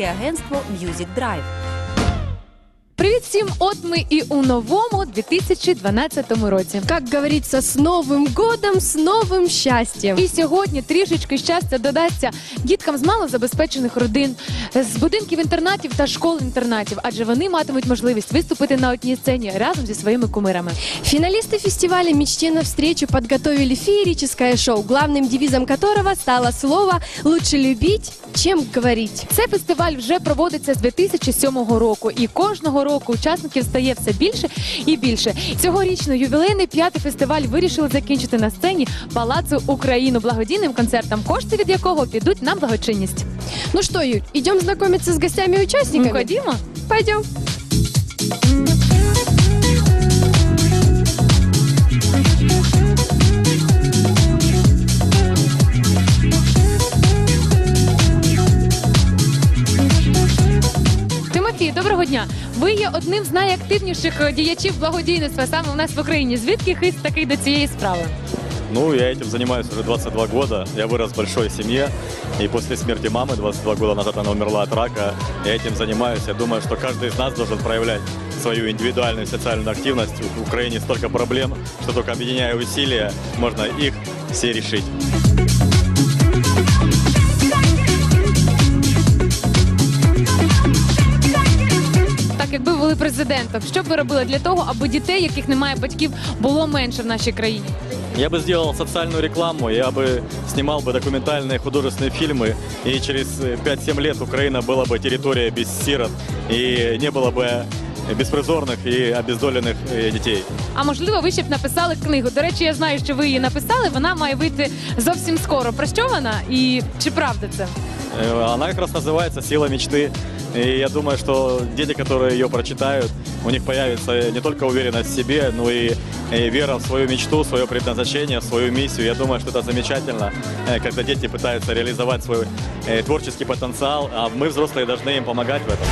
агентство Music Drive. Привіт всім! От ми і у новому 2012 році. Как говорится, с Новым годом, с новым счастьем. І сьогодні трішечки щастя додасться діткам з малозабезпечених родин, з будинків інтернатів та школ-інтернатів, адже вони матимуть можливість виступити на одній сцені разом зі своїми кумирами. Финалисты фестиваля «Мечте навстречу» подготовили феерическое шоу, главным девизом которого стало слово «Лучше любить, чем говорить». Цей фестиваль вже проводиться з 2007 року, і кожного року учасників стає все більше і більше. Цьогорічно ювілейний п'ятий фестиваль вирішили закінчити на сцені Палацу Україну благодійним концертом, кошти від якого підуть на благочинність. Ну что, Юль, идем знакомиться с гостями и участниками? Ну, ходімо. Пойдем. доброго дня. Ви є одним з найактивніших е, діячів благодійництва саме у нас в Україні. Звідки хист такий до цієї справи? Ну, я этим занимаюсь уже 22 года. Я вырос в большой семье. И после смерти мамы, 22 года назад она умерла от рака, я этим занимаюсь. Я думаю, что каждый из нас должен проявлять свою индивидуальную социальную активность. В Украине столько проблем, что только объединяя усилия, можно их все решить. були президентом, що б ви робили для того, аби дітей, яких немає батьків, було менше в нашій країні? Я бы сделал социальную рекламу, я бы снимал бы документальные художественные фильмы, и через э, 5-7 лет Украина была бы территория без сирот, и не было бы беспризорных и обездоленных э, детей. А можливо, ви ще б написали книгу. До речі, я знаю, що ви її написали. Вона має вийти зовсім скоро. Про що вона і чи правда це? Э, Она как раз называется «Сила мечты». И я думаю, что дети, которые ее прочитают, у них появится не только уверенность в себе, но и, и вера в свою мечту, свое предназначение, свою миссию. Я думаю, что это замечательно, э, когда дети пытаются реализовать свой э, творческий потенциал, а мы, взрослые, должны им помогать в этом.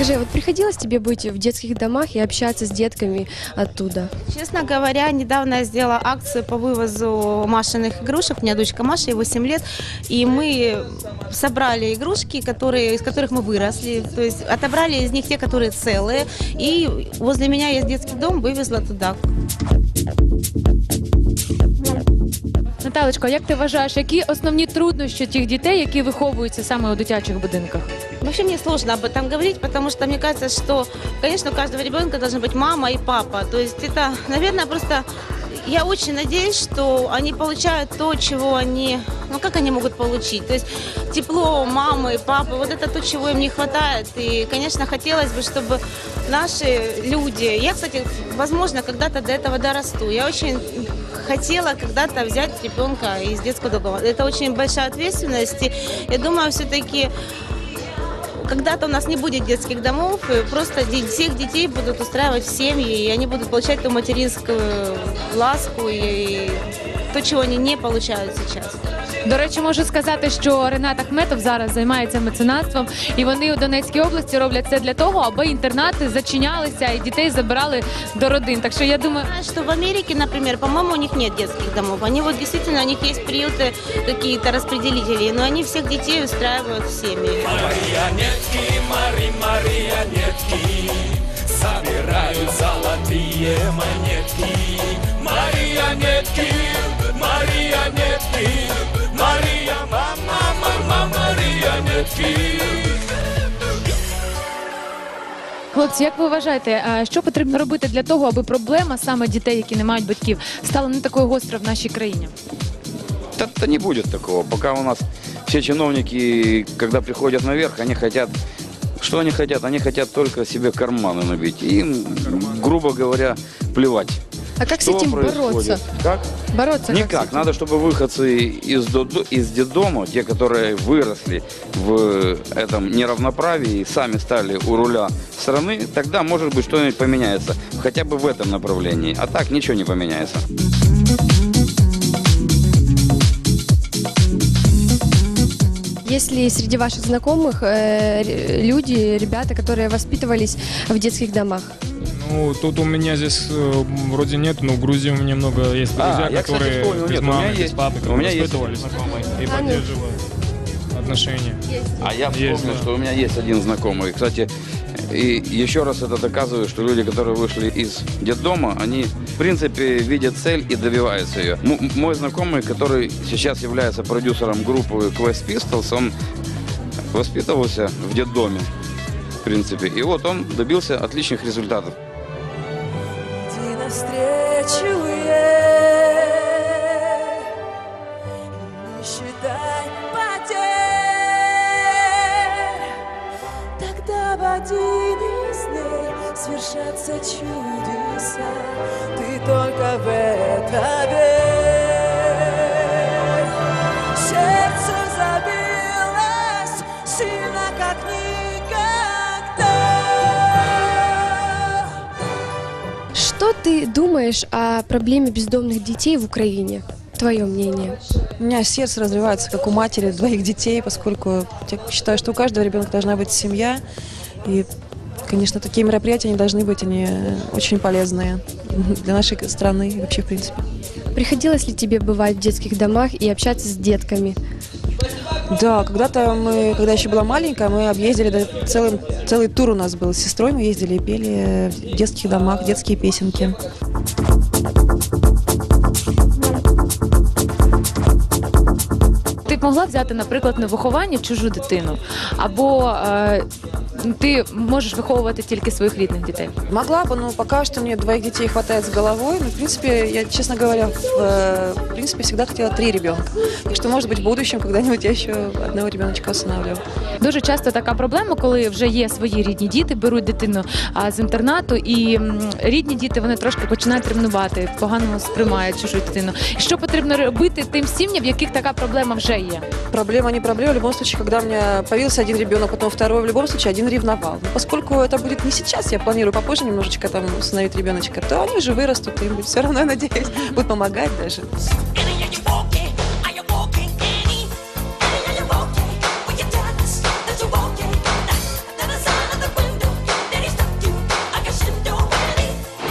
Скажи, вот приходилось тебе быть в детских домах и общаться с детками оттуда? Честно говоря, недавно я сделала акцию по вывозу Машиных игрушек. У меня дочка Маша, ей 8 лет. И мы собрали игрушки, которые, из которых мы выросли. То есть отобрали из них те, которые целые. И возле меня есть детский дом, вывезла туда. Наталечко, як ти вважаєш, які основні труднощі тих дітей, які виховуються саме у дитячих будинках? Вообще мне сложно об этом говорить, потому что мне кажется, что, конечно, у каждого ребенка должна быть мама и папа. То есть это, наверное, просто я очень надеюсь, что они получают то, чего они, ну как они могут получить. То есть тепло мамы, папы, вот это то, чего им не хватает. И, конечно, хотелось бы, чтобы наши люди, я, кстати, возможно, когда-то до этого дорасту. Я очень хотела когда-то взять ребенка из детского дома. Это очень большая ответственность. И я думаю, все-таки когда-то у нас не будет детских домов, и просто де- всех детей будут устраивать в семьи, и они будут получать ту материнскую ласку и то, чего они не получают сейчас. До речі, можу сказати, що Ренат Ахметов зараз займається меценатством, і вони у Донецькій області роблять це для того, аби інтернати зачинялися і дітей забирали до родин. Так що я думаю, Знаю, что в Америке, например, по-моему, у них нет детских домов. Они вот действительно, у них есть приюты какие-то распределители, но они всех детей устраивают в семьи. Марионетки, Мари, марионетки Собирают золотые монетки Марионетки, марионетки Мария, мама, мама, марионетки хлопці, як ви вважаєте, що потрібно робити для того, аби проблема саме дітей, які не мають батьків, стала не такою гострою в нашій країні? Да, да не будет такого. Пока у нас все чиновники, когда приходят наверх, они хотят... Что они хотят? Они хотят только себе карманы набить. Им, грубо говоря, плевать. А как что с этим происходит. бороться? Как? Бороться как Никак. этим? Надо, чтобы выходцы из, из детдома, те, которые выросли в этом неравноправии, сами стали у руля страны, тогда, может быть, что-нибудь поменяется. Хотя бы в этом направлении. А так ничего не поменяется. Есть ли среди ваших знакомых э, ре- люди, ребята, которые воспитывались в детских домах? Ну, тут у меня здесь э, вроде нет, но в Грузии у меня много есть А, друзья, я, кстати, которые вспомнил, без нет, у меня мамы, без есть- папы, у которые меня есть воспитывались и А ну. поддерживают отношения. А я Есть, вспомнил, да. что у меня есть один знакомый. Кстати, и еще раз это доказывает, что люди, которые вышли из детдома, они, в принципе, видят цель и добиваются ее. М- мой знакомый, который сейчас является продюсером группы Quest Pistols, он воспитывался в детдоме, в принципе. И вот он добился отличных результатов. Иди навстречу ей, свершатся чудеса. Ты только в это верь. Сердце забилось сильно, как никогда. Что ты думаешь о проблеме бездомных детей в Украине? Твое мнение. У меня сердце разрывается, как у матери двоих детей, поскольку я считаю, что у каждого ребенка должна быть семья. И, конечно, такие мероприятия они должны быть, они очень полезные для нашей страны и вообще, в принципе. Приходилось ли тебе бывать в детских домах и общаться с детками? Да, когда-то мы, когда еще была маленькая, мы объездили, да, целый, целый тур у нас был с сестрой, мы ездили и пели в детских домах детские песенки. Ти б могла взяти, наприклад, на виховання чужу дитину, або е, ти можеш виховувати тільки своїх рідних дітей. Могла бы, но пока что мне двоих детей хватает с головой. Но, в принципе, я, честно говоря, в, э, в принципе, всегда хотела три ребенка. Так что, может быть, в будущем когда-нибудь я еще одного ребеночка усыновлю. Дуже часто така проблема, коли вже є свої рідні діти, беруть дитину а, з інтернату, і м, рідні діти вони трошки починають ревнувати, погано сприймають чужу дитину. І що потрібно робити тим сім'ям, в яких така проблема вже є? Проблема не проблема. В любом случае, когда у меня появился один ребенок, потом второй, в любом случае один ревновал. Но поскольку это будет не сейчас, я планирую попозже немножечко там усыновить ребеночка, то они уже вырастут, и им все равно, я надеюсь, будут помогать даже.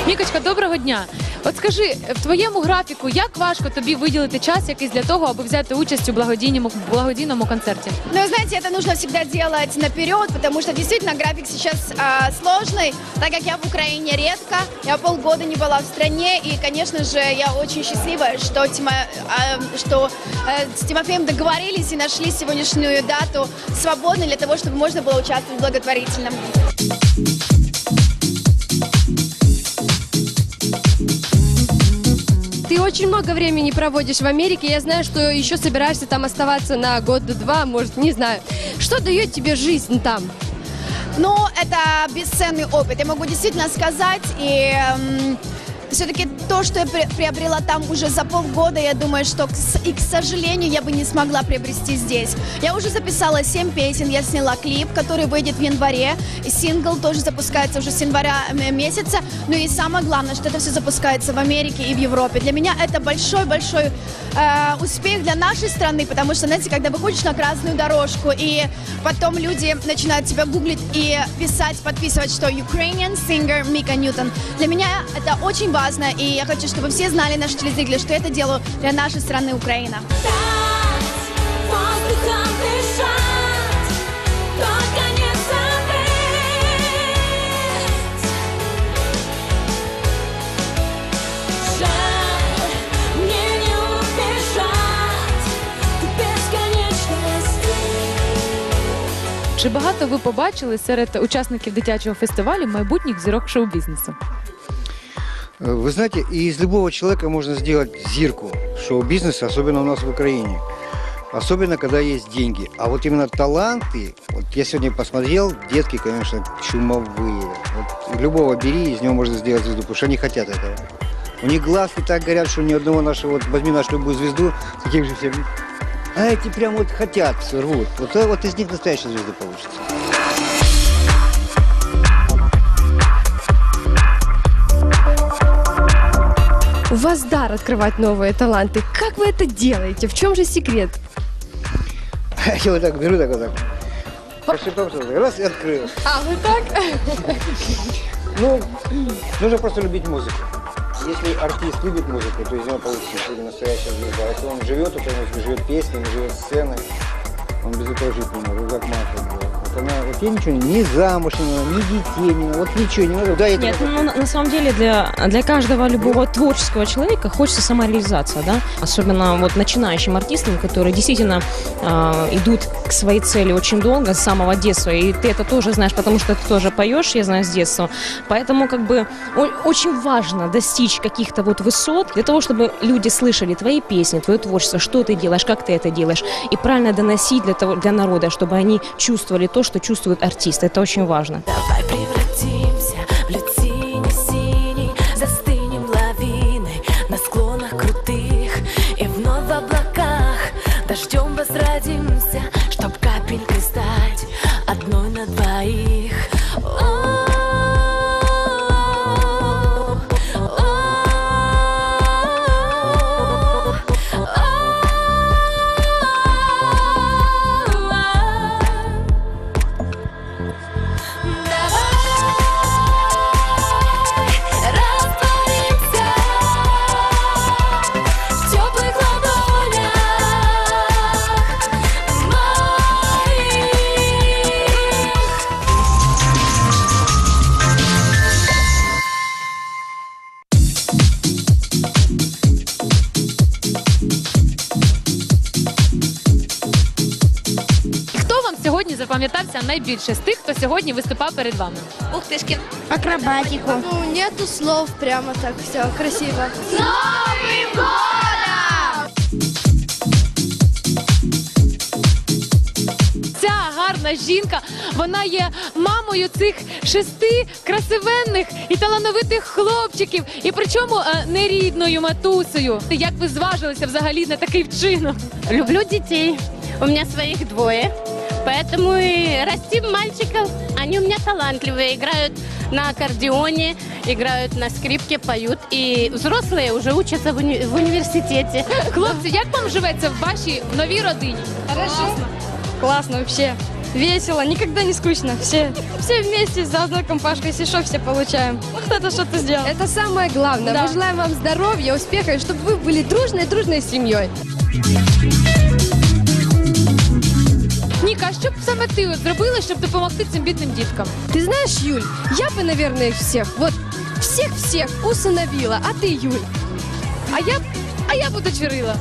Мікочка, доброго дня. От скажи, в твоєму графіку як важко тобі виділити час якийсь для того, аби взяти участь у благодійному благодійному концерті? Ну, знаете, это нужно всегда делать наперед, потому что действительно график сейчас а, сложный, так как я в Украине редко, я полгода не была в стране, и, конечно же, я очень счастлива, что, Тимо- а, что э, с Тимофеем договорились и нашли сегодняшнюю дату свободной для того, чтобы можно было участвовать в благотворительном. очень много времени проводишь в Америке. Я знаю, что еще собираешься там оставаться на год-два, может, не знаю. Что дает тебе жизнь там? Ну, это бесценный опыт, я могу действительно сказать. И все-таки то, что я приобрела там уже за полгода, я думаю, что и, к сожалению, я бы не смогла приобрести здесь. Я уже записала 7 песен, я сняла клип, который выйдет в январе. Сингл тоже запускается уже с января месяца. Ну и самое главное, что это все запускается в Америке и в Европе. Для меня это большой-большой э, успех для нашей страны, потому что, знаете, когда выходишь на красную дорожку, и потом люди начинают тебя гуглить и писать, подписывать, что Ukrainian singer Мика Ньютон. Для меня это очень важно, и я хочу, чтобы все знали, наши телезрители, что я это делаю для нашей страны Украина. Воздухом дышать, только не забыть. Жаль, мне не убежать в бесконечности. Чи багато ви побачили серед учасників дитячого фестивалю майбутніх зірок шоу-бізнесу? Э, Вы знаете, и из любого человека можно сделать зирку шоу-бизнеса, особенно у нас в Украине. Особенно, когда есть деньги. А вот именно таланты, вот я сегодня посмотрел, детки, конечно, чумовые. Вот любого бери, из него можно сделать звезду, потому что они хотят этого. У них глазки так горят, что ни одного нашего, вот возьми нашу любую звезду, таких же всех. А эти прям вот хотят, рвут. Вот, э, вот из них настоящая звезда получится. У вас дар открывать новые таланты. Как вы это делаете? В чем же секрет? Я вот так беру, так вот так. Что-то, раз и открыл. А, вы так? Ну, нужно просто любить музыку. Если артист любит музыку, то из него получится будет настоящая звезда. Если он живет, то он живет песнями, живет сценой. Он без этого жить не может, как. Вот она, вот ей ничего, не- замуж не надо, ни детей не вот ничего не надо. Да, я Нет, ну, на самом деле для, для каждого любого творческого человека хочется самореализация, да? Особенно вот начинающим артистам, которые действительно а, идут к своей цели очень долго, с самого детства. И ты это тоже знаешь, потому что ты тоже поешь, я знаю, с детства. Поэтому как бы очень важно достичь каких-то вот высот для того, чтобы люди слышали твои песни, твое творчество, что ты делаешь, как ты это делаешь. И правильно доносить для, того, для народа, чтобы они чувствовали то, что чувствует артист. Это очень важно. Давай превратимся в лед синий-синий Застынем лавиной на склонах крутых И вновь в облаках дождем возродимся найбільше з тих, хто сьогодні виступав перед вами? Ухтышки. Акробатику. Ну, нету слов, прямо так все красиво. С Новым годом! Ця гарна жінка, вона є мамою цих шести красивенних і талановитих хлопчиків, і причому е, не рідною матусею. Як ви зважилися взагалі на такий вчинок? Люблю детей. У меня своих двое. Поэтому и растим мальчиков. Они у меня талантливые. Играют на аккордеоне, играют на скрипке, поют. И взрослые уже учатся в, уни- в университете. Хлопці, як вам живеться в вашій новій родині? Хорошо. Классно вообще. Весело, никогда не скучно. Все, все вместе за одной компашкой, если что, все получаем. Ну, кто-то что-то сделал. Это самое главное. Да. Мы желаем вам здоровья, успеха, и чтобы вы были дружной-дружной семьей. Ніка, а що б саме ти от зробила, щоб допомогти цим бідним діткам? Ты знаешь, Юль, я бы, наверное, их всех, вот всех-всех усыновила, а ты, Юль? А я б- а я буду чурила.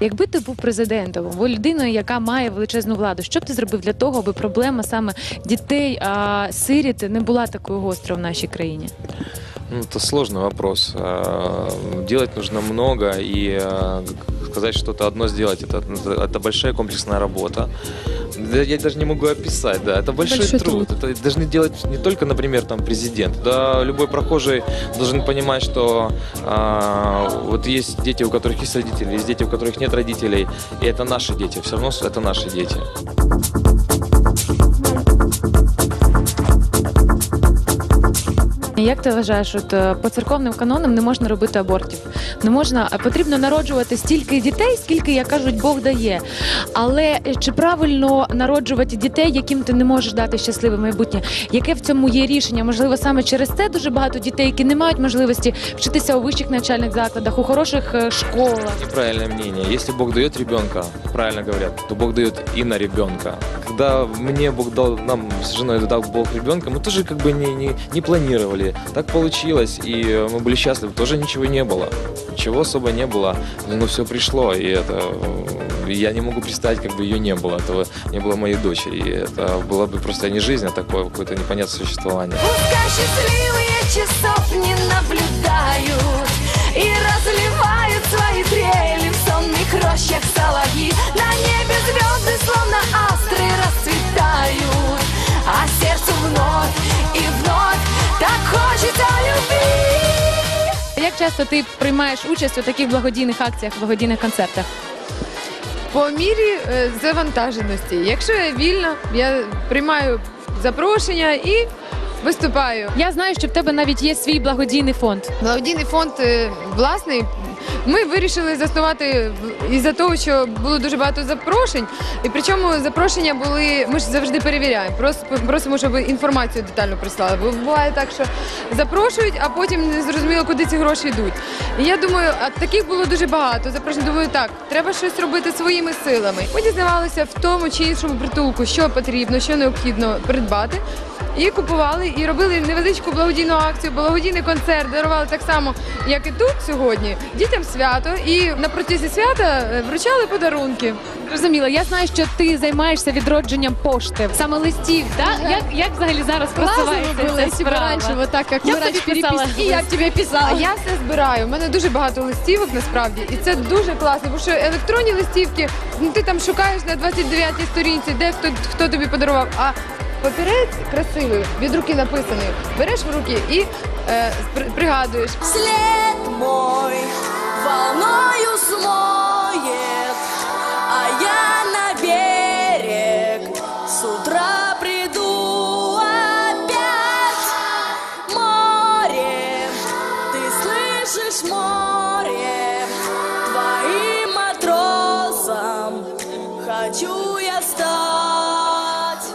Якби ти був президентом, або людиною, яка має величезну владу, що б ти зробив для того, аби проблема саме дітей, а сиріт не була такою гострою в нашій країні? Ну, это сложный вопрос. А, Делать нужно много, и а, сказать что-то одно сделать, это, это большая комплексная работа. Да, Я даже не могу описать, да, это большой, Большой труд. Это должны делать не только, например, там президент, да, любой прохожий должен понимать, что а, вот есть дети, у которых есть родители, есть дети, у которых нет родителей, и это наши дети, все равно это наши дети. Як ти вважаєш, от е, по церковним канонам не можна робити абортів? Не можна, потрібно народжувати стільки дітей, скільки, як кажуть, Бог дає. Але е, чи правильно народжувати дітей, яким ти не можеш дати щасливе майбутнє? Яке в цьому є рішення? Можливо, саме через це дуже багато дітей, які не мають можливості вчитися у вищих навчальних закладах, у хороших е, школах. Неправильное мнение. Если Бог дает ребенка, правильно говорят, то Бог дает и на ребенка. Когда мне Бог дал, нам с женой дал Бог ребенка, тоже как бы не, не, не Так получилось, и мы были счастливы. Тоже ничего не было. Ничего особо не было, но все пришло, и это э, я не могу представить, как бы ее не было, этого не было моей дочери. И это была бы просто не жизнь, а такое какое-то непонятное существование. Пускай счастливые часов не наблюдают И разливают свои трели в сонных рощах соловьи На небе звезды словно астры расцветают А часто ти приймаєш участь у таких благодійних акціях, благодійних концертах? По мірі е, завантаженості. Якщо я вільна, я приймаю запрошення і виступаю. Я знаю, що в тебе навіть є свій благодійний фонд. Благодійний фонд е, власний. Ми вирішили заснувати в- із-за того, що було дуже багато запрошень. І причому запрошення були. Ми ж завжди перевіряємо. Просто просимо, щоб інформацію детально прислали. Бо буває так, що запрошують, а потім не зрозуміло, куди ці гроші йдуть. І я думаю, а таких було дуже багато. Запрошень думаю, так, треба щось робити своїми силами. Ми дізнавалися в тому чи іншому притулку, що потрібно, що необхідно придбати. І купували, і робили невеличку благодійну акцію, благодійний концерт, дарували так само, як і тут сьогодні. Дітям свято, і на протязі свята е, вручали подарунки. Зрозуміло, я знаю, що ти займаєшся відродженням пошти, саме листів. Да? Як, як взагалі зараз просувається было, ця если бы справа? раньше вот так, как Я мы б раньше тобі писала. переписывались. И я б тебе писала. А я все збираю. У мене дуже багато листівок насправді, і це дуже класно, бо що електронні листівки, ну ти там шукаєш на 29-й сторінці, де хто, хто тобі подарував. А папірець красивий, від руки написаний. Береш в руки і е, пригадуєш. Слід мой волною смоет,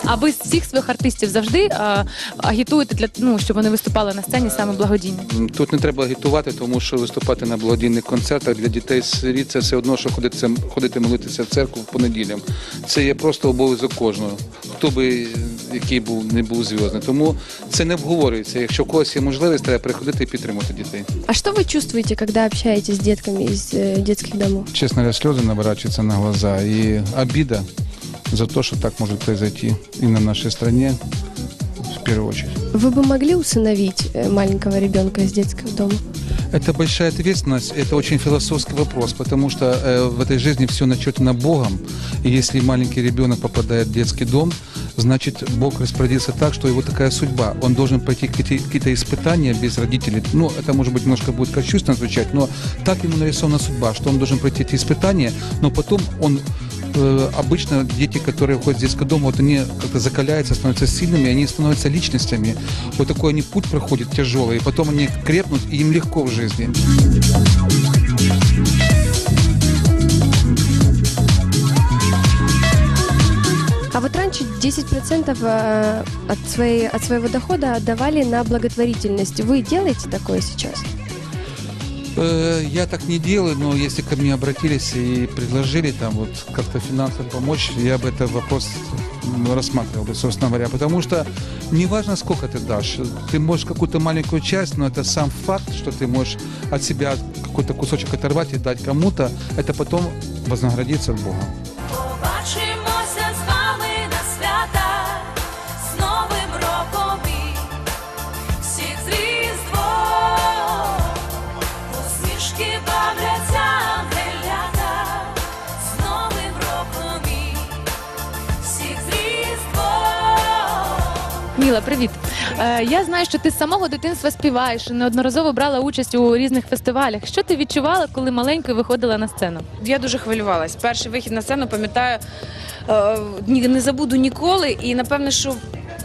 А ви з всіх своїх артистів завжди а, агітуєте для ну, щоб вони виступали на сцені саме благодійно? Тут не треба агітувати, тому що виступати на благодійних концертах для дітей сиріт це все одно, що ходити, ходити молитися в церкву по неділям. Це є просто обов'язок кожного, хто би який був не був зв'язаний. Тому це не обговорюється. Якщо у когось є можливість, треба приходити і підтримати дітей. А что вы чувствуете, когда общаетесь с детками из э, детских домов? Честно говоря, слезы наворачиваются на глаза и обида За то, что так может произойти и на нашей стране в первую очередь. Вы бы могли усыновить э, маленького ребенка из детского дома? Это большая ответственность, это очень философский вопрос, потому что э, в этой жизни все начертано Богом. И если маленький ребенок попадает в детский дом, значит Бог распорядился так, что его такая судьба. Он должен пройти какие-то, испытания без родителей. Ну, это может быть немножко будет кощунственно звучать, но так ему нарисована судьба, что он должен пройти эти испытания, но потом он э, обычно дети, которые уходят из детского дома, вот они как-то закаляются, становятся сильными, они становятся личностями. Вот такой они путь проходят тяжелый, и потом они крепнут, и им легко в жизни. А вот раньше 10% э, от, своей, от своего дохода отдавали на благотворительность. Вы делаете такое сейчас? Э, Я так не делаю, но если ко мне обратились и предложили там вот как-то финансово помочь, я бы этот вопрос м, рассматривал бы, собственно говоря, потому что не важно, сколько ты дашь, ты можешь какую-то маленькую часть, но это сам факт, что ты можешь от себя какой-то кусочек оторвать и дать кому-то, это потом вознаградится от Бога. Міла, привіт. Е, я знаю, що ти з самого дитинства співаєш, неодноразово брала участь у різних фестивалях. Що ти відчувала, коли маленькою виходила на сцену? Я дуже хвилювалась. Перший вихід на сцену, пам'ятаю, е, ні- не забуду ніколи, і напевне, що.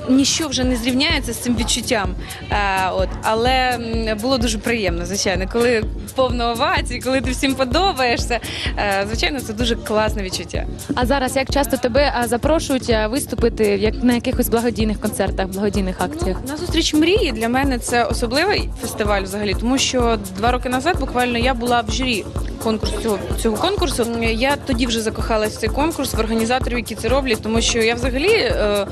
Ніщо вже не зрівняється з цим відчуттям. Е, от, але було дуже приємно, звичайно, коли повно овацій, коли ти всім подобаєшся. Е, звичайно, це дуже класне відчуття. А зараз як часто тебе а, запрошують виступити як на якихось благодійних концертах, благодійних акціях? На зустріч мрії для мене це особливий фестиваль взагалі, тому що два роки назад буквально я була в журі конкурсу цього, цього конкурсу. Я тоді вже закохалась в цей конкурс, в організаторів, які це роблять, тому що я взагалі. Е,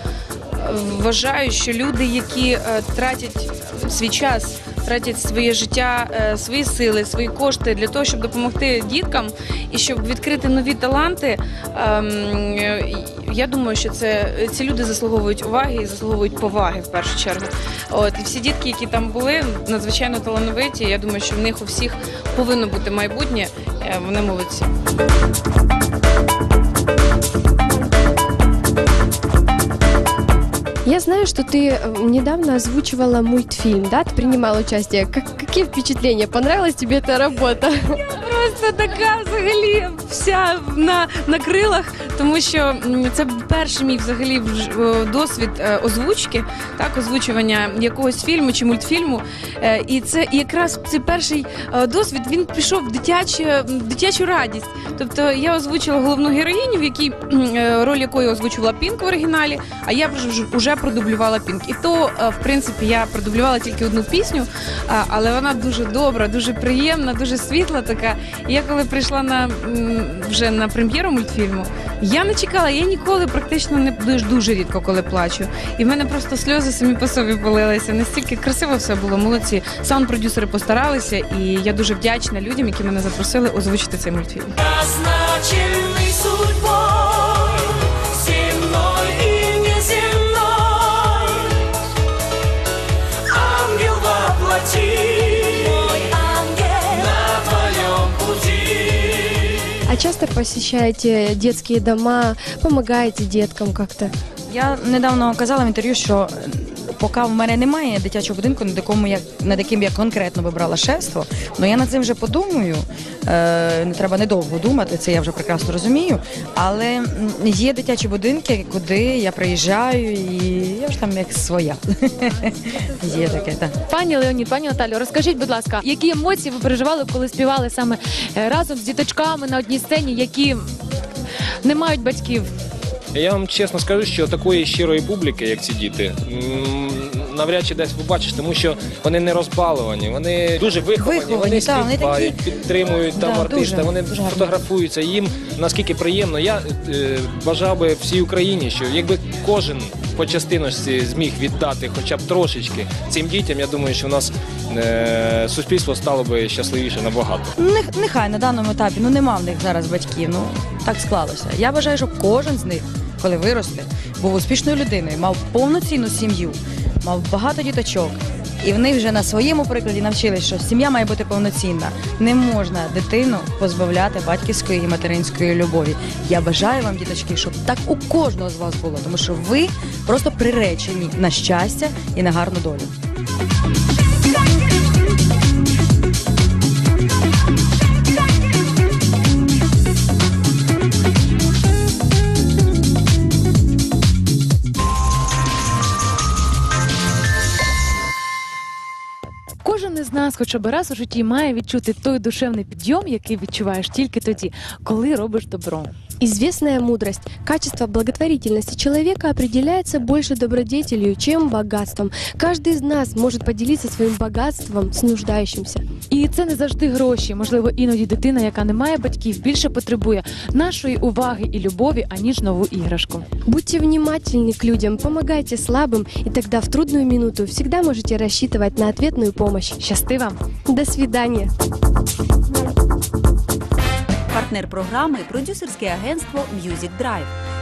Вважаю, що люди, які е, тратять свій час, тратять своє життя, е, свої сили, свої кошти для того, щоб допомогти діткам і щоб відкрити нові таланти. ем, е, я думаю, що це ці люди заслуговують уваги і заслуговують поваги в першу чергу. От і всі дітки, які там були, надзвичайно талановиті. Я думаю, що в них у всіх повинно бути майбутнє. Вони молодці. Я знаю, что ты э, недавно озвучивала мультфильм, да? Ты принимала участие. Как- какие впечатления? Понравилась тебе эта работа? Просто така взагалі вся на, на крилах, тому що це перший мій взагалі досвід е, озвучки, так, озвучування якогось фільму чи мультфільму. Е, І це якраз цей перший е, досвід він пішов в дитяче, в дитячу радість. Тобто я озвучила головну героїню, в якій роль якої озвучувала Пінк в оригіналі, а я вже вже продублювала Пінк. І то, в принципі, я продублювала тільки одну пісню, але вона дуже добра, дуже приємна, дуже світла така. І я коли прийшла на вже на прем'єру мультфільму, я не чекала, я ніколи практично не дуже дуже рідко коли плачу. І в мене просто сльози самі по собі полилися. Настільки красиво все було. Молодці. Саунд-продюсери постаралися, і я дуже вдячна людям, які мене запросили озвучити цей мультфільм. Часто посещаете детские дома, помогаете деткам как-то? Я недавно казала в інтерв'ю, що поки в мене немає дитячого будинку, над якому я над яким я конкретно вибрала шефство, але я над цим вже подумаю. Е, не треба недовго думати, це я вже прекрасно розумію. Але є дитячі будинки, куди я приїжджаю, і я ж там як своя. Є таке, так. Пані Леонід, пані Наталю, розкажіть, будь ласка, які емоції ви переживали, коли співали саме е, разом з діточками на одній сцені, які не мають батьків? Я вам чесно скажу, що такої щирої публіки, як ці діти, м, навряд чи десь побачиш, тому що вони не розбалувані, вони дуже виховані, Виховані, вони співають, підтримують там Да, артиста, дуже, вони дуже гарно. фотографуються. Їм наскільки приємно. Я е, бажав би всій Україні, що якби кожен по частиночці зміг віддати хоча б трошечки цим дітям, я думаю, що в нас е, суспільство стало би щасливіше набагато. Нех- Нехай на даному етапі ну нема в них зараз батьків. Ну так склалося. Я вважаю, що кожен з них, коли виросте, був успішною людиною, мав повноцінну сім'ю, мав багато діточок. І в них вже на своєму прикладі навчились, що сім'я має бути повноцінна. Не можна дитину позбавляти батьківської і материнської любові. Я бажаю вам, діточки, щоб так у кожного з вас було, тому що ви просто приречені на щастя і на гарну долю. Кожен із нас, хоча б раз у житті, має відчути той душевний підйом, який відчуваєш тільки тоді, коли робиш добро. Известная мудрость. Качество благотворительности человека определяется больше добродетелью, чем богатством. Каждый из нас может поделиться своим богатством с нуждающимся. І це не завжди гроші. Можливо, іноді дитина, яка не має батьків, більше потребує нашої уваги і любові, аніж нову іграшку. Будьте внимательны к людям, помогайте слабым, и тогда в трудную минуту всегда можете рассчитывать на ответную помощь. Щасти вам! До свидания! Партнер програми продюсерське агентство Music Drive.